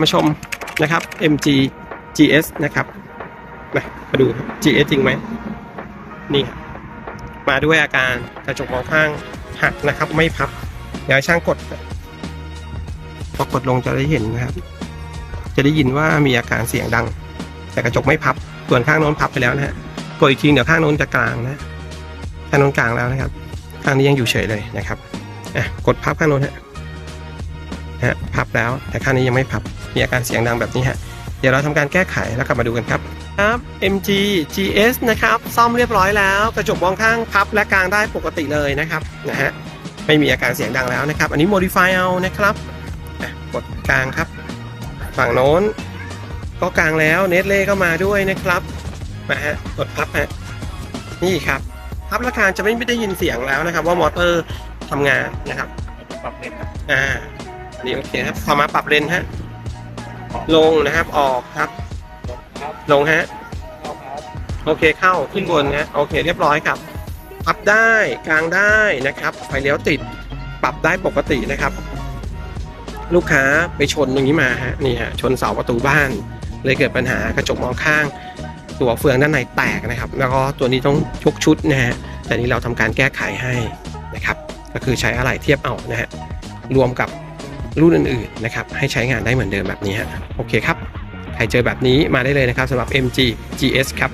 มาชมนะครับ MG GS นะครับมามาดู GS จริงไหมนี่ครับมาด้วยอาการกระจกมองข้างหักนะครับไม่พับเดี๋ยวให้ช่างกดพอกดลงจะได้เห็นนะครับ จะได้ยินว่ามีอาการเสียงดัง แต่กระจกไม่พับส่วนข้างโน้นพับไปแล้วนะฮะกดอีกทีเดี๋ยวข้างโน้นจะกลางนะข้างโน้นกลางแล้วนะครับ ข้างนี้ยังอยู่เฉยเลยนะครับอะกดพับข้างโน้นฮะ นะฮะพับแล้ว แต่ข้างนี้ยังไม่พับ มีอาการเสียงดังแบบนี้ฮะ เดี๋ยวเราทำการแก้ไขแล้วกลับมาดูกันครับครับ MG GS นะครับ ซ่อมเรียบร้อยแล้ว กระจกมองข้างพับและกลางได้ปกติเลยนะครับนะฮะไม่มีอาการเสียงดังแล้วนะครับ อันนี้ modify เอานะครับอะกดกลางครับ ฝั่งโน้น ก็กลางแล้วเน t เล่ก็มาด้วยนะครับมาฮะกดพับฮะนี่ครับพับและกลางจะไม่ได้ยินเสียงแล้วนะครับ ว่ามอเตอร์ทำงานนะครับปรับเลนครับอ่า นี่โอเคครับพอมาปรับเลนฮะ ลงนะครับ ออกครับ ลงฮะ โอเคเข้าขึ้นบนฮะ โอเค เรียบร้อยครับพับได้กลางได้นะครับ ไฟเลี้ยวติด ปรับได้ปกตินะครับ ลูกค้าไปชนอย่างนี้มาฮะ นี่ฮะ ชนเสาประตูบ้าน เลยเกิดปัญหากระจกมองข้าง ตัวเฟืองด้านในแตกนะครับ แล้วก็ตัวนี้ต้องชกชุดนะฮะ แต่นี้เราทำการแก้ไขให้นะครับ ก็คือใช้อะไหล่เทียบเอานะฮะ รวมกับ รุ่นอื่นๆนะครับให้ใช้งานได้เหมือนเดิมแบบนี้ฮะโอเคครับ ใครเจอแบบนี้มาได้เลยนะครับสำหรับ MG GS ครับ